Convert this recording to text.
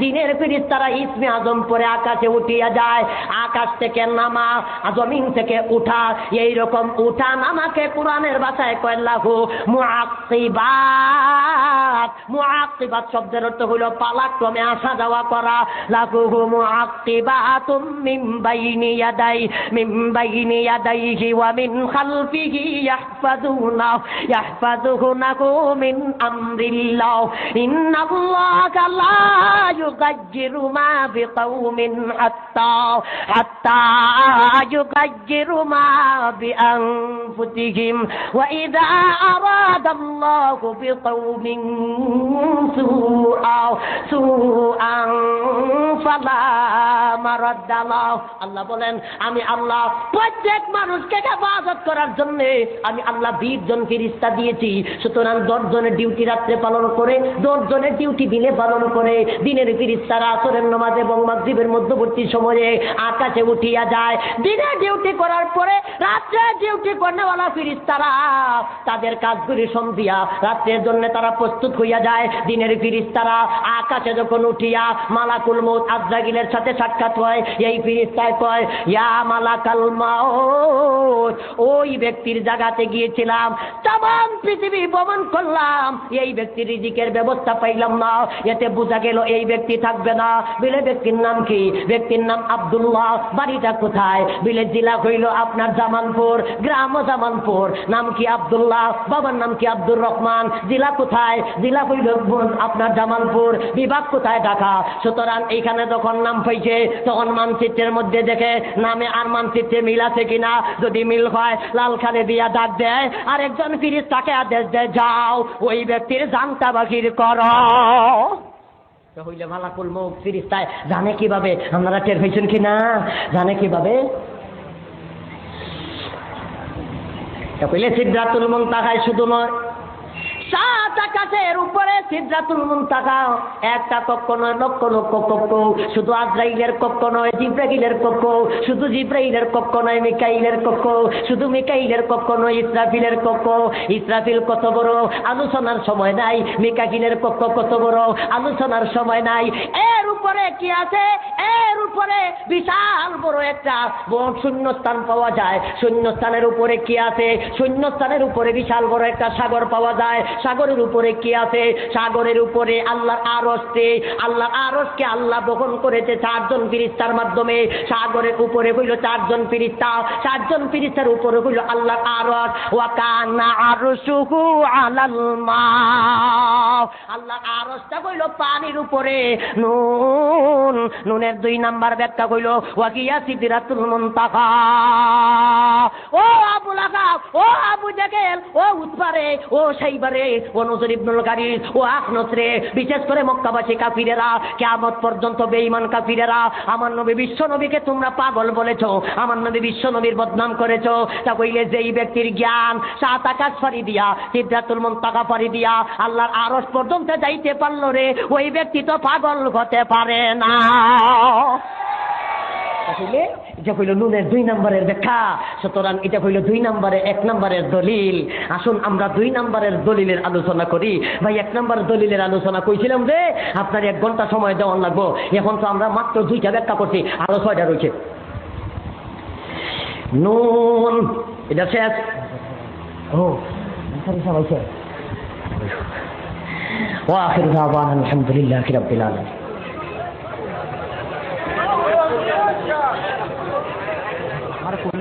দিনের ফিরিস তারা ইসমে আজম পরে আকাশে উঠিয়া যায়। আকাশ থেকে নামা জমিন থেকে উঠা এই রকম উঠা নামাকে কোরআনের ভাষায় কয়, লাহু মুআক্কিবাত। মুআক্কিবাত শব্দের অর্থ পালাক্রমে আসা যাওয়া করা। মিন বাইনি ইয়াদাই, মিন বাইনি ইয়াদাইহি ওয়া মিন খালফিহি মিন আমরিল্লাহ। ইন্নাল্লাহা লা يغير ما بقوم حتى حتى يغير ما بأنفسهم وإذا أراد الله بقوم سوءا سوءا فلا مرد له আল্লাহ বলেন আমি আল্লাহ প্রত্যেক মানুষকে হেফাজত করার জন্য আমি আল্লাহ বিশ জন ফিরিস্তা দিয়েছি সুতরাং দশ জনের ডিউটি রাত্রে পালন করে দশ জনের ডিউটি দিনে পালন করে দিনের ফিরিস্তারা আসরের নমাজ এবং মাগরিবের মধ্যবর্তী সময়ে আকাশে উঠিয়া যায়। দিনে ডিউটি করার পরে রাত্রে ডিউটি করেওয়ালা ফিরিস্তারা তাদের কাজগুলি সন্ধিয়া, রাত্রের জন্য তারা প্রস্তুত হইয়া যায়। দিনের ফিরিস্তারা আকাশে যখন উঠিয়া মালাকুল মৌত আজরাগিলের সাথে সাক্ষাৎ হয়, এই ফিরিস্তায় কয়, ইয়া মালাকাল মাউত, ওই ব্যক্তির জায়গাতে গিয়েছিলাম তাম পৃথিবী ভ্রমণ করলাম, এই ব্যক্তির রিজিকের ব্যবস্থা পাইলাম না। এতে বোঝা গেল এই ব্যক্তি থাকবে না। বিলে ব্যক্তির নাম কি? ব্যক্তির নাম আব্দুল্লাহ। বাড়িটা কোথায়? বিলে জেলা হইল আপনার জামানপুর গ্রাম জামানপুর নাম কি আব্দুল্লাহ? বাবার নাম কি আব্দুর রহমান? জেলা কোথায়? জেলা হইল আপনার জামালপুর। বিভাগ কোথায়? ঢাকা। সুতরাং এইখানে যখন নাম পাইছে তখন মানচিত্রের মধ্যে দেখে নামে আর মানচিত্রে মিল আছে কিনা? যদি মিল হয় লালখানে দিয়া ডাক দেয় আর একজন ফিরিস তাকে আদেশ দেয়, যাও, ওই ব্যক্তির জানতা বাকির কর। হইলে মালাকুল মুখ ফিরিস্তায় জানে কীভাবে আপনারা টের হয়েছেন কি না? জানে কীভাবে? কইলে সিদ্ধাতুল মুনতাহায় শুধু নয় উপরে সিদ্ধাতুল একটা কক্ষ নয়, লক্ষ লক্ষ কক্ষ। শুধু আজরাইলের কক্ষ নয়, জিব্রাইলের কক্ষ। শুধু জিব্রাইলের কক্ষ নয়, মিকাইলের কক্ষ। শুধু মিকাইলের কক্ষ নয়, ইসরাফিলের কক্ষ। ইসরাফিল কত বড়? আলোচনার সময় নাই। মিকাকিলের কক্ষ কত বড়? আলোচনার সময় নাই। এর উপরে কি আছে? এর উপরে বিশাল বড় একটা শূন্যস্থান পাওয়া যায়। শূন্যস্থানের উপরে কি আছে? শূন্যস্থানের উপরে বিশাল বড় একটা সাগর পাওয়া যায়। সাগরের উপরে কি আছে? সাগরের উপরে আল্লাহর আরসকে আল্লাহর আরসকে আল্লাহ বহন করেছে চারজন ফিরিস্তার মাধ্যমে। সাগরের উপরে হইল চারজন ফিরিস্তা। চারজন ফিরিস্তার উপরে হইল আল্লাহর আরস ওয়াকানা আরশুহু আলাল মা আল্লাহর আরসটা হইল পানির উপরে। নুন। নুনের দুই নাম্বার ব্যাখ্যা হইল ওয়াকিয়া সিদ্দিরাতুল মুনতাহা। ও আবু জাকেল ও উৎপারে, ও সেইবারে, ও নজর ইবনুল গারির ও আখনস রে। বিশেষ করে মক্কাবাসী কাফিরেরা, কেয়ামত পর্যন্ত বেঈমান কাফিরেরা, আমার নবী বিশ্ব নবীকে তোমরা পাগল বলেছ, আমার নবী বিশ্ব নবীর বদনাম করেছ। তা কইলে যেই ব্যক্তির জ্ঞান, সাত আকাশ ফাড়ি দিয়া সিদ্ধাতুল মুনতাকা ফাড়ি দিয়া, আল্লাহর আরস পর্যন্ত যাইতে পারল রে, ওই ব্যক্তি তো পাগল হতে পারে না। তাহলে এটা হইল নুনের দুই নম্বরের ব্যাখ্যা সুতরাং এটা হইল দুই নম্বরের এক নম্বরের দলিল আসুন আমরা দুই নম্বরের দলিলের আলোচনা করি ভাই এক নম্বর দলিলের আলোচনা কইছিলাম যে আপনার এক ঘন্টা সময় দেওয়ার লাগবো এখন তো আমরা মাত্র দুইটা ব্যাখ্যা করছি আরো ছয়টা রয়েছে নুন এটা শেষ ও সরি সবাইছে وآخر دعوانا الحمد لله رب العالمين আর কোন